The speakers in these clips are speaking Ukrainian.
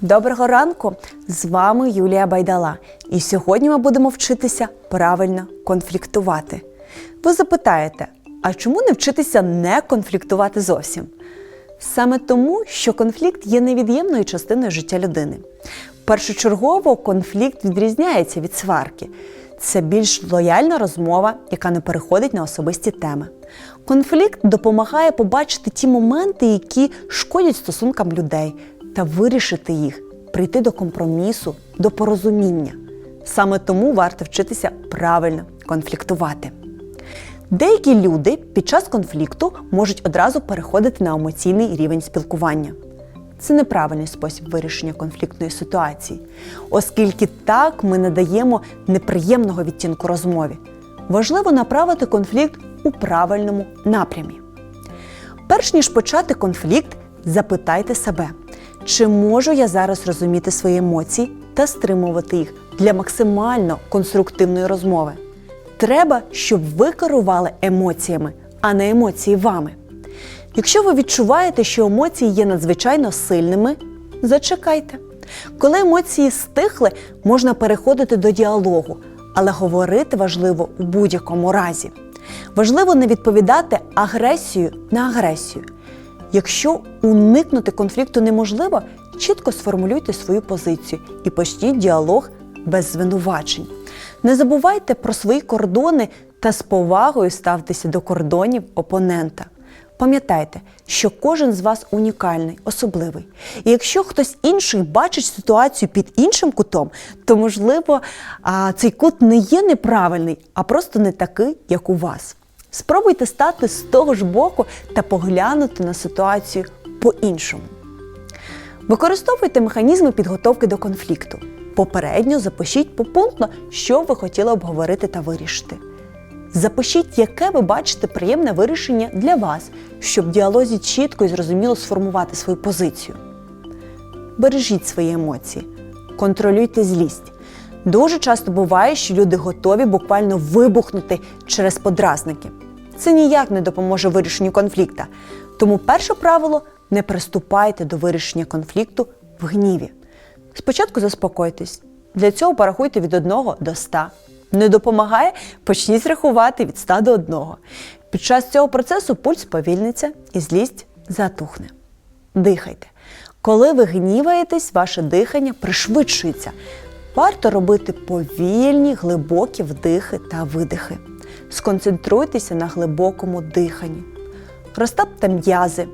Доброго ранку! З вами Юлія Байдала. І сьогодні ми будемо вчитися правильно конфліктувати. Ви запитаєте, а чому не вчитися не конфліктувати зовсім? Саме тому, що конфлікт є невід'ємною частиною життя людини. Першочергово конфлікт відрізняється від сварки. Це більш лояльна розмова, яка не переходить на особисті теми. Конфлікт допомагає побачити ті моменти, які шкодять стосункам людей, та вирішити їх, прийти до компромісу, до порозуміння. Саме тому варто вчитися правильно конфліктувати. Деякі люди під час конфлікту можуть одразу переходити на емоційний рівень спілкування. Це неправильний спосіб вирішення конфліктної ситуації, оскільки так ми не даємо неприємного відтінку розмові. Важливо направити конфлікт у правильному напрямі. Перш ніж почати конфлікт, запитайте себе, чи можу я зараз розуміти свої емоції та стримувати їх для максимально конструктивної розмови. Треба, щоб ви керували емоціями, а не емоції вами. Якщо ви відчуваєте, що емоції є надзвичайно сильними, зачекайте. Коли емоції стихли, можна переходити до діалогу, але говорити важливо у будь-якому разі. Важливо не відповідати агресію на агресію. Якщо уникнути конфлікту неможливо, чітко сформулюйте свою позицію і почніть діалог без звинувачень. Не забувайте про свої кордони та з повагою ставтеся до кордонів опонента. Пам'ятайте, що кожен з вас унікальний, особливий. І якщо хтось інший бачить ситуацію під іншим кутом, то можливо цей кут не є неправильний, а просто не такий, як у вас. Спробуйте стати з того ж боку та поглянути на ситуацію по-іншому. Використовуйте механізми підготовки до конфлікту. Попередньо запишіть попунктно, що ви хотіли обговорити та вирішити. Запишіть, яке ви бачите приємне вирішення для вас, щоб в діалозі чітко і зрозуміло сформувати свою позицію. Бережіть свої емоції, контролюйте злість. Дуже часто буває, що люди готові буквально вибухнути через подразники. Це ніяк не допоможе вирішенню конфлікта. Тому перше правило не приступайте до вирішення конфлікту в гніві. Спочатку заспокойтесь. Для цього порахуйте від 1 до 100. Не допомагає, почніть рахувати від 100 до 1. Під час цього процесу пульс повільниться і злість затухне. Дихайте. Коли ви гніваєтесь, ваше дихання пришвидшується. Варто робити повільні, глибокі вдихи та видихи. Сконцентруйтеся на глибокому диханні. Розтапте м'язи.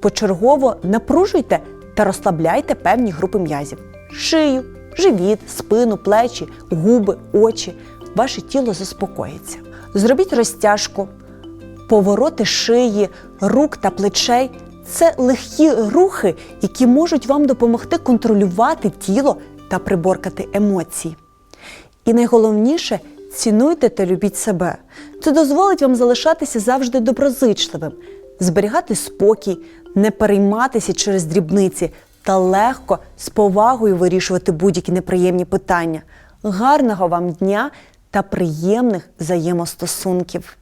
Почергово напружуйте та розслабляйте певні групи м'язів: шию, живіт, спину, плечі, губи, очі. Ваше тіло заспокоїться. Зробіть розтяжку, повороти шиї, рук та плечей. Це легкі рухи, які можуть вам допомогти контролювати тіло та приборкати емоції. І найголовніше цінуйте та любіть себе. Це дозволить вам залишатися завжди доброзичливим, зберігати спокій, не перейматися через дрібниці та легко з повагою вирішувати будь-які неприємні питання. Гарного вам дня та приємних взаємостосунків!